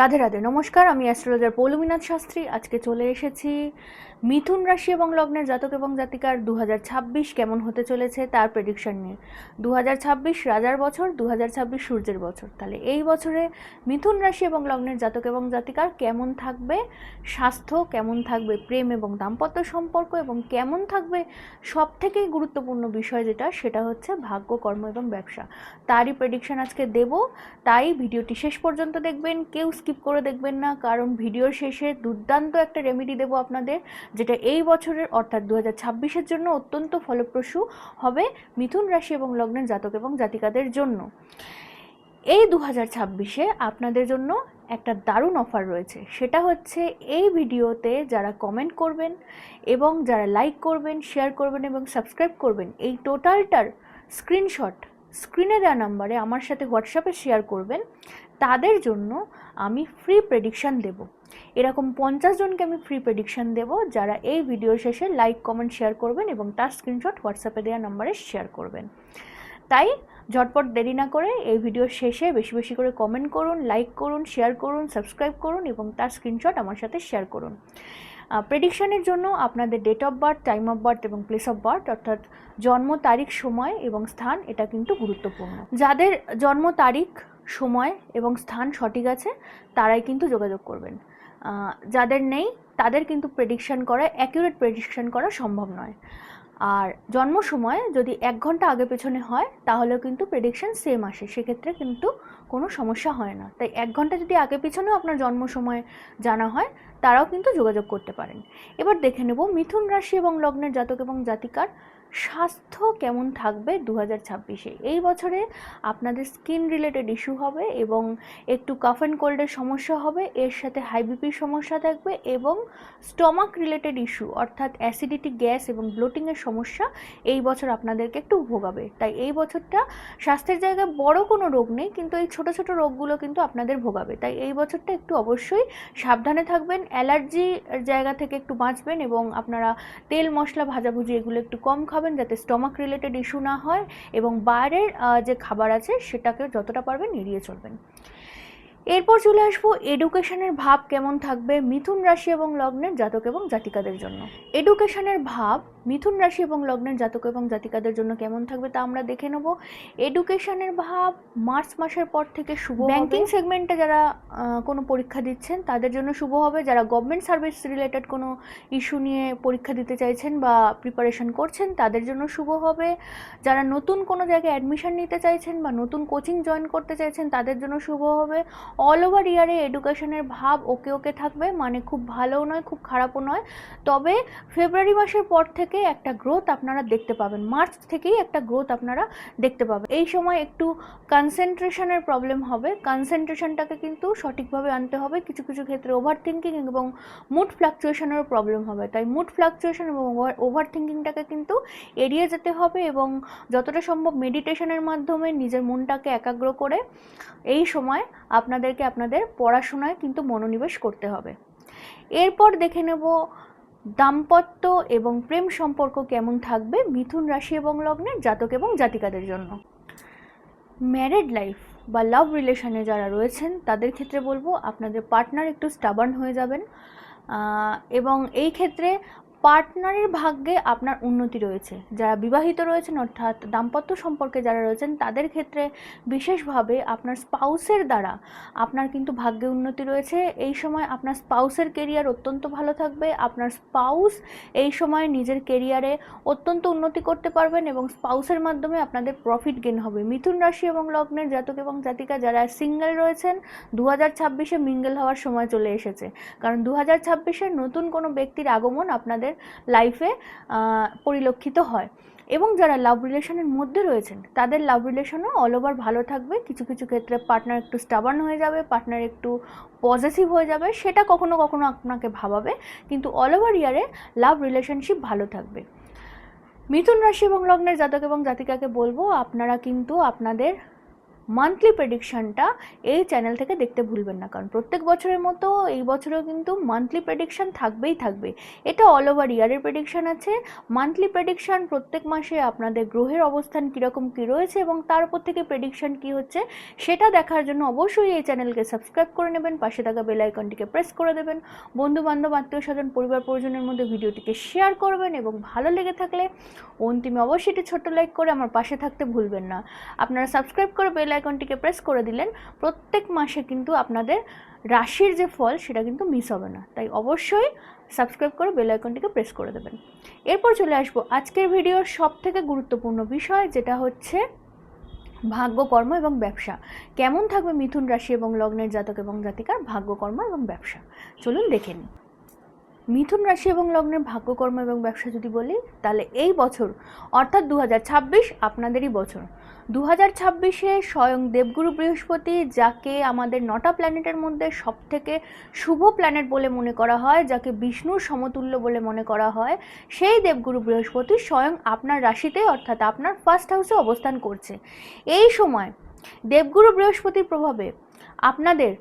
রাধে রাধে, নমস্কার। আমি অ্যাস্ট্রোলজার পৌলমীনাথ শাস্ত্রী। আজকে চলে এসেছি মিথুন রাশি এবং লগ্নের জাতক এবং জাতিকার দু হাজার ছাব্বিশ কেমন হতে চলেছে তার প্রেডিকশন নিয়ে। দু হাজার ছাব্বিশ রাজার বছর দু হাজার ছাব্বিশ সূর্যের বছর। তাহলে এই বছরে মিথুন রাশি এবং লগ্নের জাতক এবং জাতিকার কেমন থাকবে? স্বাস্থ্য কেমন থাকবে? প্রেম এবং দাম্পত্য সম্পর্ক এবং কেমন থাকবে? সব থেকেই গুরুত্বপূর্ণ বিষয় যেটা, সেটা হচ্ছে ভাগ্য, কর্ম এবং ব্যবসা। তারই প্রেডিকশন আজকে দেব। তাই ভিডিওটি শেষ পর্যন্ত দেখবেন। কেউ স্কিপ করে দেখবেন না, কারণ ভিডিওর শেষে দুর্দান্ত একটা রেমেডি দেবো আপনাদের, যেটা এই বছরের, অর্থাৎ দু হাজার জন্য অত্যন্ত ফলপ্রসূ হবে মিথুন রাশি এবং লগ্নের জাতক এবং জাতিকাদের জন্য। এই দু হাজার ছাব্বিশে আপনাদের জন্য একটা দারুণ অফার রয়েছে। সেটা হচ্ছে এই ভিডিওতে যারা কমেন্ট করবেন এবং যারা লাইক করবেন শেয়ার করবেন এবং সাবস্ক্রাইব করবেন, এই টোটালটার স্ক্রিনশট স্ক্রিনে দেওয়া নাম্বারে আমার সাথে হোয়াটসঅ্যাপে শেয়ার করবেন। তাদের জন্য আমি ফ্রি প্রেডিকশান দেব। এরকম পঞ্চাশ জনকে আমি ফ্রি প্রেডিকশান দেব, যারা এই ভিডিও শেষে লাইক কমেন্ট শেয়ার করবেন এবং তার স্ক্রিনশট হোয়াটসঅ্যাপে দেওয়া নাম্বারে শেয়ার করবেন। তাই ঝটপট দেরি না করে এই ভিডিওর শেষে বেশি বেশি করে কমেন্ট করুন লাইক করুন শেয়ার করুন সাবস্ক্রাইব করুন এবং তার স্ক্রিনশট আমার সাথে শেয়ার করুন। প্রেডিকশানের জন্য আপনাদের date of birth time of birth এবং প্লেস অফ বার্থ অর্থাৎ জন্ম তারিখ, সময় এবং স্থান, এটা কিন্তু গুরুত্বপূর্ণ। যাদের জন্ম তারিখ সময় এবং স্থান সঠিক আছে, তারাই কিন্তু যোগাযোগ করবেন। যাদের নেই, তাদের কিন্তু প্রেডিকশান করা অ্যাকিউরেট প্রেডিকশান করা সম্ভব নয়। আর জন্ম সময় যদি এক ঘণ্টা আগে পেছনে হয়, তাহলেও কিন্তু প্রেডিকশন সেম আসে, সেক্ষেত্রে কিন্তু কোনো সমস্যা হয় না। তাই এক ঘণ্টা যদি আগে পিছনেও আপনার জন্ম সময় জানা হয়, তারাও কিন্তু যোগাযোগ করতে পারেন। এবার দেখে নেব, মিথুন রাশি এবং লগ্নের জাতক এবং জাতিকার স্বাস্থ্য কেমন থাকবে দু হাজার ছাব্বিশে? এই বছরে আপনাদের স্কিন রিলেটেড ইস্যু হবে এবং একটু কাফ অ্যান্ড কোল্ডের সমস্যা হবে, এর সাথে হাই বিপির সমস্যা থাকবে এবং স্টমাক রিলেটেড ইস্যু অর্থাৎ অ্যাসিডিটি গ্যাস এবং ব্লোটিংয়ের সমস্যা এই বছর আপনাদেরকে একটু ভোগাবে। তাই এই বছরটা স্বাস্থ্যের জায়গায় বড় কোনো রোগ নেই, কিন্তু এই ছোট ছোট রোগগুলো কিন্তু আপনাদের ভোগাবে। তাই এই বছরটা একটু অবশ্যই সাবধানে থাকবেন অ্যালার্জি জায়গা থেকে একটু বাঁচবেন এবং আপনারা তেল মশলা ভাজাভুজি এগুলো একটু কম খাবেন। যাতে স্টমাক রিলেটেড ইস্যু না হয় এবং বাইরের যে খাবার আছে সেটাকে যতটা পারবেন এড়িয়ে চলবেন। এরপর চলে আসব এডুকেশনের ভাব কেমন থাকবে মিথুন রাশি এবং লগ্নের জাতক এবং জাতিকাদের জন্য। এডুকেশনের ভাব মিথুন রাশি এবং লগ্নের জাতক এবং জাতিকাদের জন্য কেমন থাকবে তা আমরা দেখে নেব। এডুকেশনের ভাব মার্চ মাসের পর থেকে শুভ ব্যাংকিং সেগমেন্টে যারা কোনো পরীক্ষা দিচ্ছেন, তাদের জন্য শুভ হবে। যারা গভর্নমেন্ট সার্ভিস রিলেটেড কোনো ইস্যু নিয়ে পরীক্ষা দিতে চাইছেন বা প্রিপারেশন করছেন, তাদের জন্য শুভ হবে। যারা নতুন কোনো জায়গায় অ্যাডমিশন নিতে চাইছেন বা নতুন কোচিং জয়েন করতে চাইছেন, তাদের জন্য শুভ হবে। অল ওভার ইয়ারে এডুকেশনের ভাব ওকে ওকে থাকবে মানে খুব ভালোও নয়, খুব খারাপও নয়। তবে ফেব্রুয়ারি মাসের পর থেকে একটা গ্রোথ আপনারা দেখতে পাবেন। মার্চ থেকেই একটা গ্রোথ আপনারা দেখতে পাবেন। এই সময় একটু কনসেন্ট্রেশনের প্রবলেম হবে। কনসেন্ট্রেশনটাকে কিন্তু সঠিকভাবে আনতে হবে। কিছু কিছু ক্ষেত্রে ওভার থিঙ্কিং এবং মুড ফ্লাকচুয়েশনেরও প্রবলেম হবে। তাই মুড ফ্লাকচুয়েশন এবং ওভার থিঙ্কিংটাকে কিন্তু এড়িয়ে যেতে হবে এবং যতটা সম্ভব মেডিটেশনের মাধ্যমে নিজের মনটাকে একাগ্র করে এই সময় আপনাদেরকে আপনাদের পড়াশোনায় কিন্তু মনোনিবেশ করতে হবে। এরপর দেখে নেব দাম্পত্য এবং প্রেম সম্পর্ক কেমন থাকবে মিথুন রাশি এবং লগ্নের জাতক এবং জাতিকাদের জন্য। ম্যারেড লাইফ বা লাভ রিলেশনে যারা রয়েছেন, তাদের ক্ষেত্রে বলব আপনাদের পার্টনার একটু স্টাবার্ন হয়ে যাবেন। এবং এই ক্ষেত্রে পার্টনারের ভাগ্যে আপনার উন্নতি রয়েছে। যারা বিবাহিত রয়েছেন, অর্থাৎ দাম্পত্য সম্পর্কে যারা রয়েছেন, তাদের ক্ষেত্রে বিশেষভাবে আপনার স্পাউসের দ্বারা আপনার কিন্তু ভাগ্যে উন্নতি রয়েছে। এই সময় আপনার স্পাউসের কেরিয়ার অত্যন্ত ভালো থাকবে। আপনার স্পাউস এই সময় নিজের কেরিয়ারে অত্যন্ত উন্নতি করতে পারবেন এবং স্পাউসের মাধ্যমে আপনাদের প্রফিট গেন হবে। মিথুন রাশি এবং লগ্নের জাতক এবং জাতিকা যারা সিঙ্গেল রয়েছেন দু হাজার ছাব্বিশে মিঙ্গেল হওয়ার সময় চলে এসেছে। কারণ দু হাজার ছাব্বিশে নতুন কোনো ব্যক্তির আগমন আপনাদের লাইফে পরিলক্ষিত হয়। এবং যারা লাভ রিলেশনের মধ্যে রয়েছেন, তাদের লাভ রিলেশনও অল ওভার ভালো থাকবে। কিছু কিছু ক্ষেত্রে পার্টনার একটু স্টাবার্ন হয়ে যাবে পার্টনার একটু পজিটিভ হয়ে যাবে, সেটা কখনো কখনো আপনাকে ভাবাবে। কিন্তু অল ওভার ইয়ারে লাভ রিলেশনশিপ ভালো থাকবে। মিথুন রাশি এবং লগ্নের জাতক এবং জাতিকাকে বলব, আপনারা কিন্তু আপনাদের মান্থলি প্রেডিকশনটা এই চ্যানেল থেকে দেখতে ভুলবেন না। কারণ প্রত্যেক বছরের মতো এই বছরেও কিন্তু মান্থলি প্রেডিকশান থাকবেই থাকবে। এটা অল ওভার ইয়ারের প্রেডিকশান আছে। মান্থলি প্রেডিকশান প্রত্যেক মাসে আপনাদের গ্রহের অবস্থান কীরকম কী রয়েছে এবং তার উপর থেকে প্রেডিকশন কী হচ্ছে, সেটা দেখার জন্য অবশ্যই এই চ্যানেলকে সাবস্ক্রাইব করে নেবেন। পাশে থাকা বেল আইকনটিকে প্রেস করে দেবেন। বন্ধু বান্ধব আত্মীয় স্বজন পরিবার, পরিজনের মধ্যে ভিডিওটিকে শেয়ার করবেন এবং ভালো লেগে থাকলে অন্তিমে অবশ্যই একটি ছোট্ট লাইক করে আমার পাশে থাকতে ভুলবেন না। আপনারা সাবস্ক্রাইব করে বেল আইকনটিকে প্রেস করে দিলেন, প্রত্যেক মাসে কিন্তু আপনাদের রাশির যে ফল সেটা কিন্তু মিস হবে না। তাই অবশ্যই সাবস্ক্রাইব করে বেল আইকনটিকে প্রেস করে দেবেন। এরপর চলে আসব আজকের ভিডিওর সব থেকে গুরুত্বপূর্ণ বিষয়, যেটা হচ্ছে ভাগ্যকর্ম এবং ব্যবসা। কেমন থাকবে মিথুন রাশি এবং লগ্নের জাতক এবং জাতিকার ভাগ্যকর্ম এবং ব্যবসা? চলুন দেখে নিই। মিথুন রাশি এবং লগ্নের ভাগ্যকর্ম এবং ব্যবসা যদি বলি, তাহলে এই বছর, অর্থাৎ দু হাজার ছাব্বিশ আপনাদেরই বছর। দু হাজার ছাব্বিশে স্বয়ং দেবগুরু বৃহস্পতি, যাকে আমাদের নটা প্ল্যানেটের মধ্যে সবথেকে শুভ প্ল্যানেট বলে মনে করা হয়, যাকে বিষ্ণুর সমতুল্য বলে মনে করা হয়, সেই দেবগুরু বৃহস্পতি স্বয়ং আপনার রাশিতে, অর্থাৎ আপনার ফার্স্ট হাউসে অবস্থান করছে। এই সময় দেবগুরু বৃহস্পতির প্রভাবে আপনাদের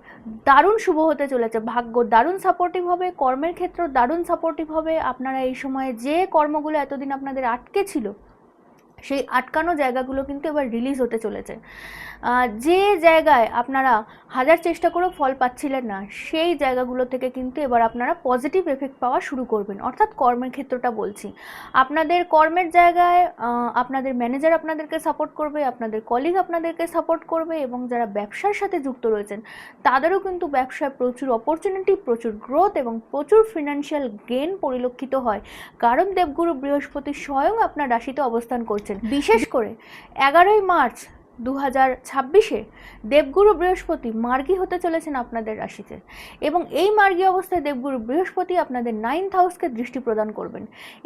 দারুণ শুভ হতে চলেছে। ভাগ্য দারুণ সাপোর্টিভ হবে, কর্মের ক্ষেত্র দারুণ সাপোর্টিভ হবে। আপনারা এই সময়ে যে কর্মগুলো এতদিন আপনাদের আটকে ছিল, সেই আটকানো জায়গাগুলো কিন্তু এবার রিলিজ হতে চলেছে। যে জায়গায় আপনারা হাজার চেষ্টা করেও ফল পাচ্ছিলেন না সেই জায়গাগুলো থেকে কিন্তু এবার আপনারা পজিটিভ এফেক্ট পাওয়া শুরু করবেন। অর্থাৎ কর্মের ক্ষেত্রটা বলছি। আপনাদের কর্মের জায়গায় আপনাদের ম্যানেজার আপনাদেরকে সাপোর্ট করবে আপনাদের কলিগ আপনাদেরকে সাপোর্ট করবে এবং যারা ব্যবসার সাথে যুক্ত রয়েছেন তাদেরও কিন্তু ব্যবসায় প্রচুর অপরচুনিটি প্রচুর গ্রোথ এবং প্রচুর ফিনান্সিয়াল গেন পরিলক্ষিত হয়। কারণ দেবগুরু বৃহস্পতি স্বয়ং আপনার রাশিতে অবস্থান করছেন। বিশেষ করে এগারোই মার্চ দু হাজার ছাব্বিশে দেবগুরু বৃহস্পতি মার্গী হতে চলেছেন আপনাদের রাশিতে এবং এই মার্গী অবস্থায় দেবগুরু বৃহস্পতি আপনাদের নাইন্থ হাউসকে দৃষ্টি প্রদান করবেন।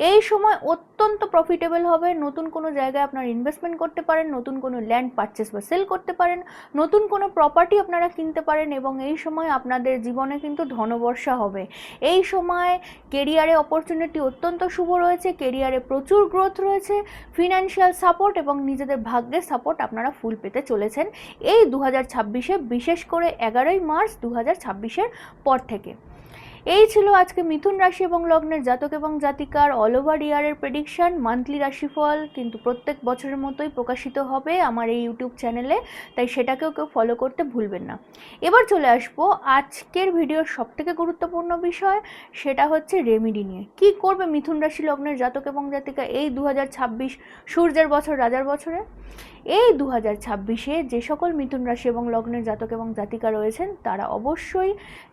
এই সময় অত্যন্ত প্রফিটেবল হবে, নতুন কোনো জায়গায় আপনারা ইনভেস্টমেন্ট করতে পারেন, নতুন কোনো ল্যান্ড পারচেস বা সেল করতে পারেন, নতুন কোনো প্রপার্টি আপনারা কিনতে পারেন এবং এই সময় আপনাদের জীবনে কিন্তু ধনবর্ষা হবে। এই সময় কেরিয়ারে অপরচুনিটি অত্যন্ত শুভ রয়েছে কেরিয়ারে প্রচুর গ্রোথ রয়েছে ফিনান্সিয়াল সাপোর্ট এবং নিজেদের ভাগ্যের সাপোর্ট আপনারা ফুল পেতে চলেছেন এই দু হাজার বিশেষ করে এগারোই মার্চ দু হাজার পর থেকে। এই ছিল আজকে মিথুন রাশি এবং লগ্নের জাতক এবং জাতিকার অল ওভার ইয়ারের প্রেডিকশন মান্থলি রাশিফল কিন্তু প্রত্যেক বছরের মতোই প্রকাশিত হবে আমার এই ইউটিউব চ্যানেলে তাই সেটাকেও কেউ ফলো করতে ভুলবেন না। এবার চলে আসব আজকের ভিডিওর সবথেকে গুরুত্বপূর্ণ বিষয়, সেটা হচ্ছে রেমিডি নিয়ে। কি করবে মিথুন রাশি লগ্নের জাতক এবং জাতিকা এই দু হাজার ছাব্বিশ সূর্যের বছর, রাজার বছরে? এই দু হাজার ছাব্বিশে যে সকল মিথুন রাশি এবং লগ্নের জাতক এবং জাতিকা রয়েছেন, তারা অবশ্যই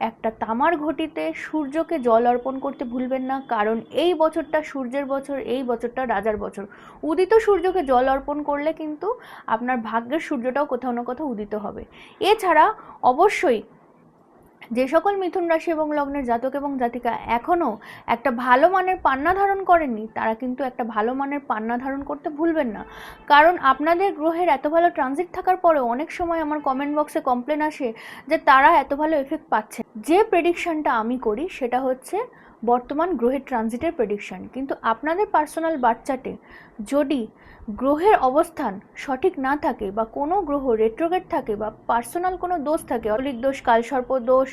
একটা তামার ঘটিতে সূর্যকে জল অর্পণ করতে ভুলবেন না, কারণ এই বছরটা সূর্যের বছর, এই বছরটা রাজার বছর। উদিত সূর্যকে জল অর্পণ করলে কিন্তু আপনার ভাগ্যের সূর্যটাও কোথাও না কোথাও উদিত হবে। এছাড়া অবশ্যই যে সকল মিথুন রাশি এবং লগ্নের জাতক এবং জাতিকা এখনও একটা ভালো মানের পান্না ধারণ করেননি, তারা কিন্তু একটা ভালো মানের পান্না ধারণ করতে ভুলবেন না। কারণ আপনাদের গ্রহের এত ভালো ট্রানজিট থাকার পরেও অনেক সময় আমার কমেন্ট বক্সে কমপ্লেন আসে যে তারা এত ভালো এফেক্ট পাচ্ছে। যে প্রেডিকশানটা আমি করি সেটা হচ্ছে বর্তমান গ্রহের ট্রানজিটের প্রেডিকশন কিন্তু আপনাদের পার্সোনাল বাচ্চাটে যদি গ্রহের অবস্থান সঠিক না থাকে বা কোনো গ্রহ রেট্রোগেট থাকে বা পার্সোনাল কোনো দোষ থাকে, অলিক দোষ, কালসর্প দোষ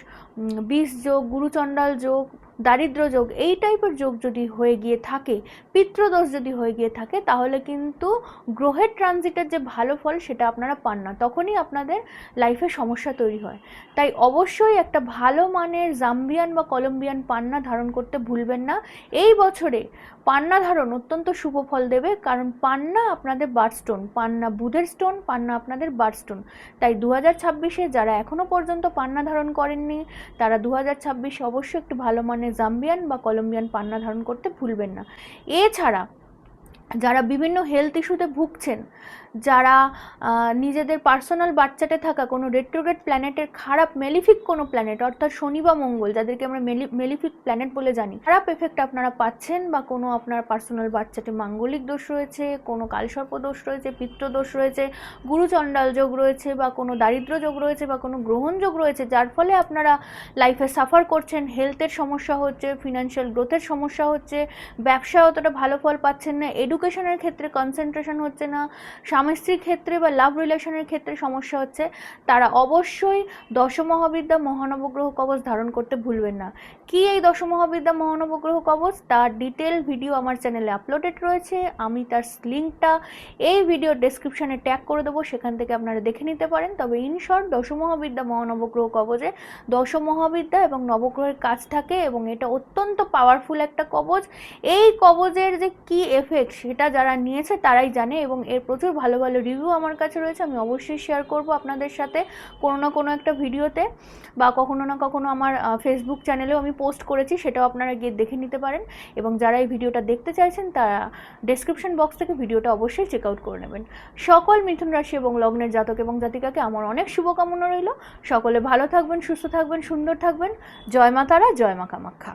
বিষ যোগ গুরুচণ্ডাল যোগ দারিদ্র যোগ, এই টাইপের যোগ যদি হয়ে গিয়ে থাকে পিতৃদোষ যদি হয়ে গিয়ে থাকে, তাহলে কিন্তু গ্রহের ট্রানজিটের যে ভালো ফল সেটা আপনারা পান না। তখনই আপনাদের লাইফে সমস্যা তৈরি হয়। তাই অবশ্যই একটা ভালো মানের জাম্বিয়ান বা কলম্বিয়ান পান্না ধারণ করতে ভুলবেন না। এই বছরে পান্না ধারণ অত্যন্ত শুভ ফল দেবে, কারণ পান্না আপনাদের বার্ডস্টোন পান্না বুধের স্টোন পান্না আপনাদের বার্ডস্টোন তাই দু হাজার ছাব্বিশে যারা এখনও পর্যন্ত পান্না ধারণ করেননি, তারা দু হাজার ছাব্বিশে অবশ্যই একটু ভালো মানের জাম্বিয়ান বা কলম্বিয়ান পান্না ধারণ করতে ভুলবেন না। এছাড়া যারা বিভিন্ন হেলথ ইস্যুতে ভুগছেন যারা নিজেদের পার্সোনাল বাচ্চাতে থাকা কোনো রেট্রোগেট প্ল্যানেটের খারাপ মেলিফিক কোনো প্ল্যানেট অর্থাৎ শনি বা মঙ্গল, যাদেরকে আমরা মেলি মেলিফিক প্ল্যানেট বলে জানি, খারাপ এফেক্ট আপনারা পাচ্ছেন বা কোনো আপনার পার্সোনাল বাচ্চাতে মাঙ্গলিক দোষ রয়েছে, কোনো কালসর্প দোষ রয়েছে পিত্তদোষ রয়েছে, গুরুচণ্ডাল যোগ রয়েছে বা কোনো দারিদ্র যোগ রয়েছে বা কোনো গ্রহণ যোগ রয়েছে, যার ফলে আপনারা লাইফে সাফার করছেন হেলথের সমস্যা হচ্ছে ফিনান্সিয়াল গ্রোথের সমস্যা হচ্ছে ব্যবসায় অতটা ভালো ফল পাচ্ছেন না এডুকেশনের ক্ষেত্রে কনসেন্ট্রেশন হচ্ছে না স্বামী স্ত্রীর ক্ষেত্রে বা লাভ রিলেশনের ক্ষেত্রে সমস্যা হচ্ছে, তারা অবশ্যই দশমহাবিদ্যা মহানবগ্রহ কবচ ধারণ করতে ভুলবেন না। কি এই দশমহাবিদ্যা মহানবগ্রহ কবচ? তার ডিটেল ভিডিও আমার চ্যানেলে আপলোডেড রয়েছে, আমি তার লিঙ্কটা এই ভিডিও ডেসক্রিপশানে ট্যাগ করে দেবো, সেখান থেকে আপনারা দেখে নিতে পারেন। তবে ইন শর্ট দশমহাবিদ্যা মহানবগ্রহ কবচে দশমহাবিদ্যা এবং নবগ্রহের কাজ থাকে এবং এটা অত্যন্ত পাওয়ারফুল একটা কবচ। এই কবজের যে কি এফেক্ট সেটা যারা নিয়েছে তারাই জানে এবং এর প্রচুর ভালো ভালো রিভিউ আমার কাছে রয়েছে, আমি অবশ্যই শেয়ার করব আপনাদের সাথে কোনো না কোনো একটা ভিডিওতে বা কখনো না কখনো আমার ফেসবুক চ্যানেলেও আমি পোস্ট করেছি, সেটাও আপনারা গিয়ে দেখে নিতে পারেন। এবং যারা এই ভিডিওটা দেখতে চাইছেন, তারা ডেসক্রিপশন বক্স থেকে ভিডিওটা অবশ্যই চেক আউট করে নেবেন। সকল মিথুন রাশি এবং লগ্নের জাতক এবং জাতিকাকে আমার অনেক শুভকামনা রইল। সকলে ভালো থাকবেন, সুস্থ থাকবেন, সুন্দর থাকবেন। জয় মা তারা, জয় মা কামাখ্যা।